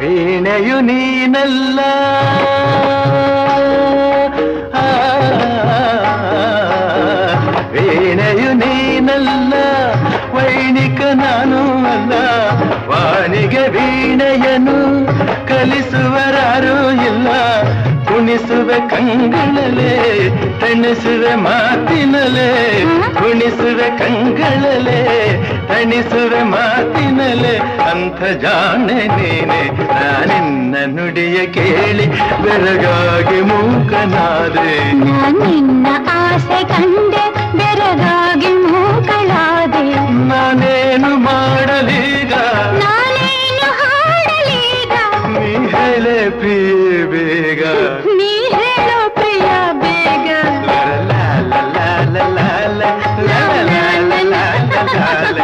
ವೀಣೆಯು ನೀನಲ್ಲ ವೀಣೆಯು ನೀನಲ್ಲ ವೈಣಿಕ ನಾನು ಅಲ್ಲ ವಾಣಿಗೆ ವೀಣೆಯನು ಕಲಿಸುವರಾರೂ ಇಲ್ಲ ಕುಣಿಸುವೆ ಕಂಗಳಲೆ ತಣಿಸುವೆ ಮಾತಿನಲೆ ಕುಣಿಸುವ ಕಂಗಳಲೆ ತಣಿಸುವೆ ಮಾತಿನಲೆ ಅಂಥ ಜಾಣೆ ನೀನೆ. ನಾನಿನ್ನ ನುಡಿಯ ಕೇಳಿ ಬೆರಗಾಗಿ ಮೂಕನಾದೆ. ನಿನ್ನ ಆಸೆ ಕಂಡೆ ಬೆರಗಾಗಿ ಮೂಕಳಾದೆ. ನಾನೇನು ಮಾಡಲೀಗ? ನಾನೇನು ಹಾಡಲೀಗ? ನೀ ಹೇಳೆ ಪ್ರಿಯ